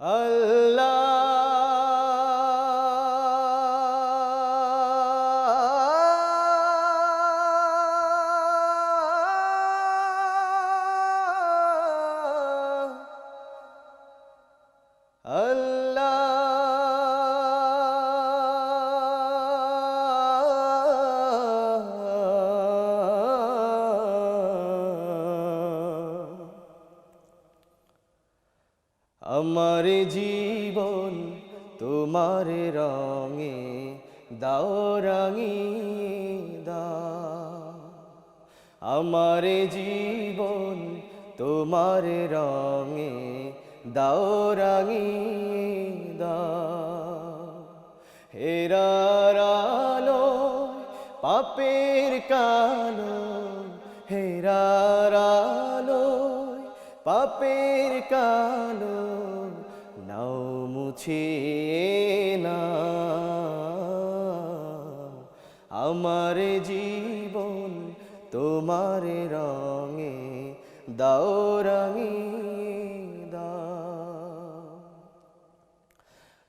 Allah আমার জীবন তোমার রঙে দাও রঙি দাও। আমার জীবন তোমার রঙে দাও রঙি দাও। হেরার আলো পাপের কালো, হেরার আলো পাপের কালো মুছে না আমার জীবন তোমার রঙে দাও রঙি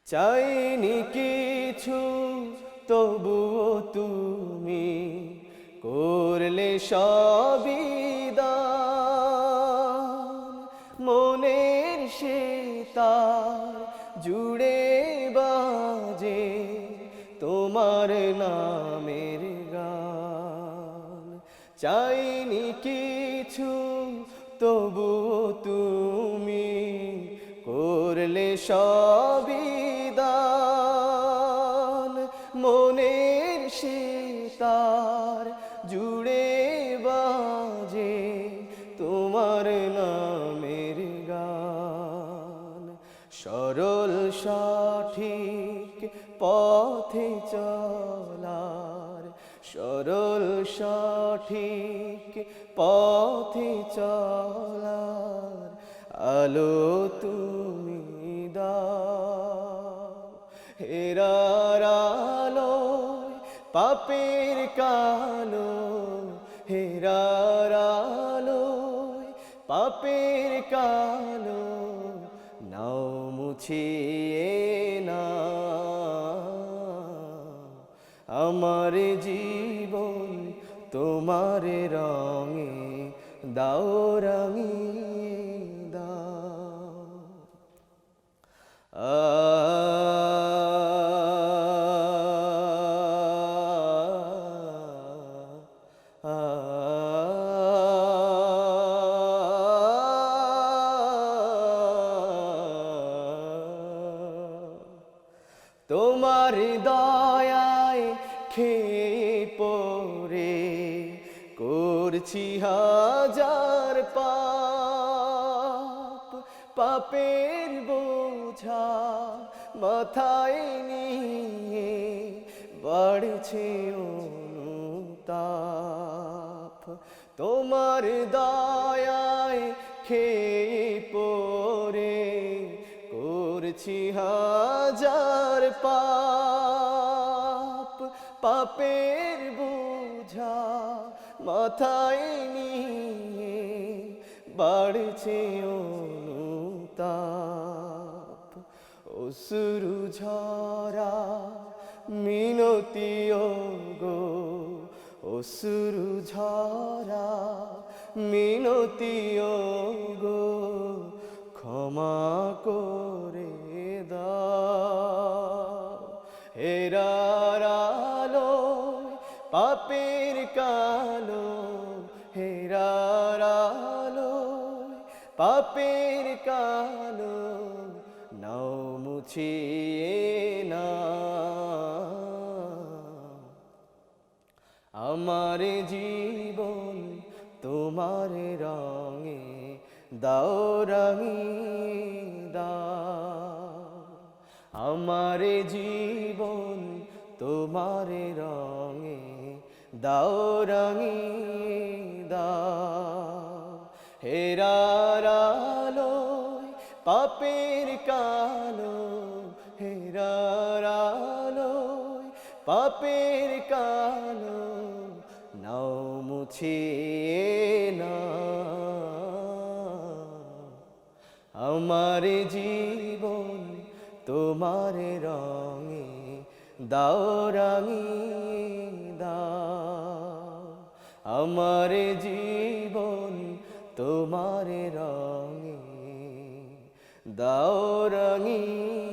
চাইনি কিছু তবুও তুমি করলে সবই জুড়ে বাজে তোমার নামের গান। চাইনি কিছু, তবুও তুমি করলে সবই দান। মনের সে তার জুড়ে সরল সঠিক পথে চলার, সরল সঠিক পথে চলার, আলো তুমি হেরার আলো পাপের কালো, হেরার আলো পাপের কালো, নাও মুছিয়ে না আমার জীবন তোমার রঙে দাও রঙি তোমার দয়ায় খেয়ে পরে করছি হাজার পাপ। পাপের বোঝা মাথায় নিয়ে বাড়ছে অনুতাপ। তোমার দয়ায় খেয়ে পরে করছি হাজার পাপ, পাপের বোঝা মাথায় নিয়ে বাড়ছে অনুতাপ। অসুরু ঝরা মিনতি গো অসুরু ঝরা মিনতি গো ক্ষমা করে দাও। হেরার আলো পাপের কালো, হেরার আলো পাপের কালো, নাও মুছিয়ে না। আমার জীবন তোমার রঙে দাও রঙি দাও। আমার জীবন তোমার রঙে দাও রঙি দাও। হেরার আলোয়, পাপের কালো, হেরার আলোয়, পাপের কালো, নাও মুছিয়ে না আমার জীবন তোমার রঙে দাও রাঙিয়ে দাও। আমার জীবন তোমার রঙে দাও রাঙিয়ে